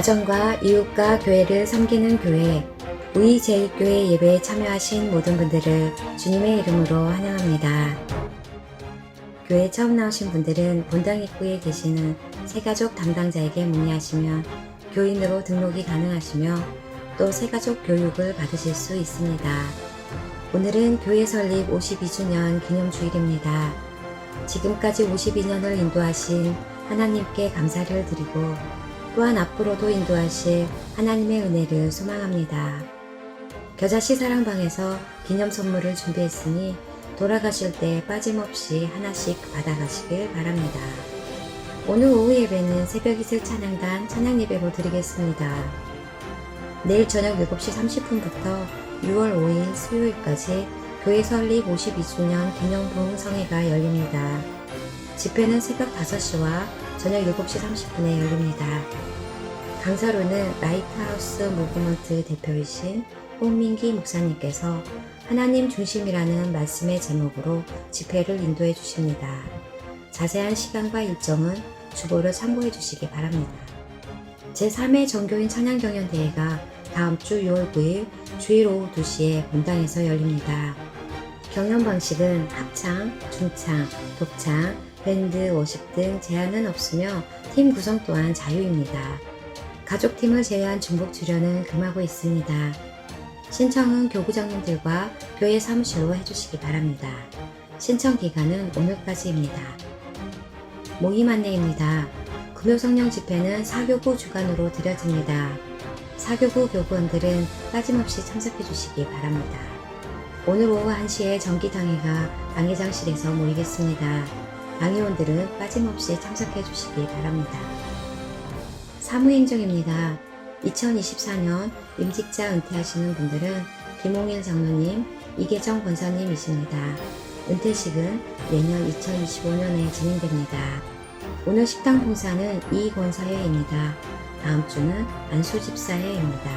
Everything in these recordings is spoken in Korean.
가정과 이웃과 교회를 섬기는 교회, 우리 제1교회 예배에 참여하신 모든 분들을 주님의 이름으로 환영합니다. 교회 처음 나오신 분들은 본당 입구에 계시는 새가족 담당자에게 문의하시면 교인으로 등록이 가능하시며 또 새가족 교육을 받으실 수 있습니다. 오늘은 교회 설립 52주년 기념주일입니다. 지금까지 52년을 인도하신 하나님께 감사를 드리고 또한 앞으로도 인도하실 하나님의 은혜를 소망합니다. 겨자씨 사랑방에서 기념 선물을 준비했으니 돌아가실 때 빠짐없이 하나씩 받아가시길 바랍니다. 오늘 오후 예배는 새벽 이슬 찬양단 찬양 예배로 드리겠습니다. 내일 저녁 7시 30분부터 6월 5일 수요일까지 교회 설립 52주년 기념 부흥 성회가 열립니다. 집회는 새벽 5시와 저녁 7시 30분에 열립니다. 강사로는 라이트하우스 무브먼트 대표이신 홍민기 목사님께서 하나님 중심이라는 말씀의 제목으로 집회를 인도해 주십니다. 자세한 시간과 일정은 주보를 참고해 주시기 바랍니다. 제3회 전교인 찬양경연대회가 다음 주 6월 9일 주일 오후 2시에 본당에서 열립니다. 경연 방식은 합창, 중창, 독창, 밴드, 워십 등 제한은 없으며 팀 구성 또한 자유입니다. 가족팀을 제외한 중복 출연은 금하고 있습니다. 신청은 교구장님들과 교회 사무실로 해주시기 바랍니다. 신청 기간은 오늘까지입니다. 모임 안내입니다. 금요성령 집회는 사교구 주관으로 드려집니다. 사교구 교구원들은 빠짐없이 참석해 주시기 바랍니다. 오늘 오후 1시에 정기당회가 당회장실에서 모이겠습니다. 당회원들은 빠짐없이 참석해 주시기 바랍니다. 사무행정입니다. 2024년 임직자 은퇴하시는 분들은 김홍일 장로님, 이계정 권사님이십니다. 은퇴식은 내년 2025년에 진행됩니다. 오늘 식당 봉사는 이권사회입니다. 다음 주는 안수집사회입니다.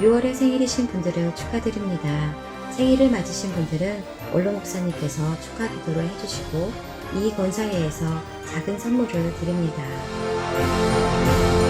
6월에 생일이신 분들을 축하드립니다. 생일을 맞으신 분들은 원로 목사님께서 축하 기도를 해주시고 이 권사회에서 작은 선물을 드립니다.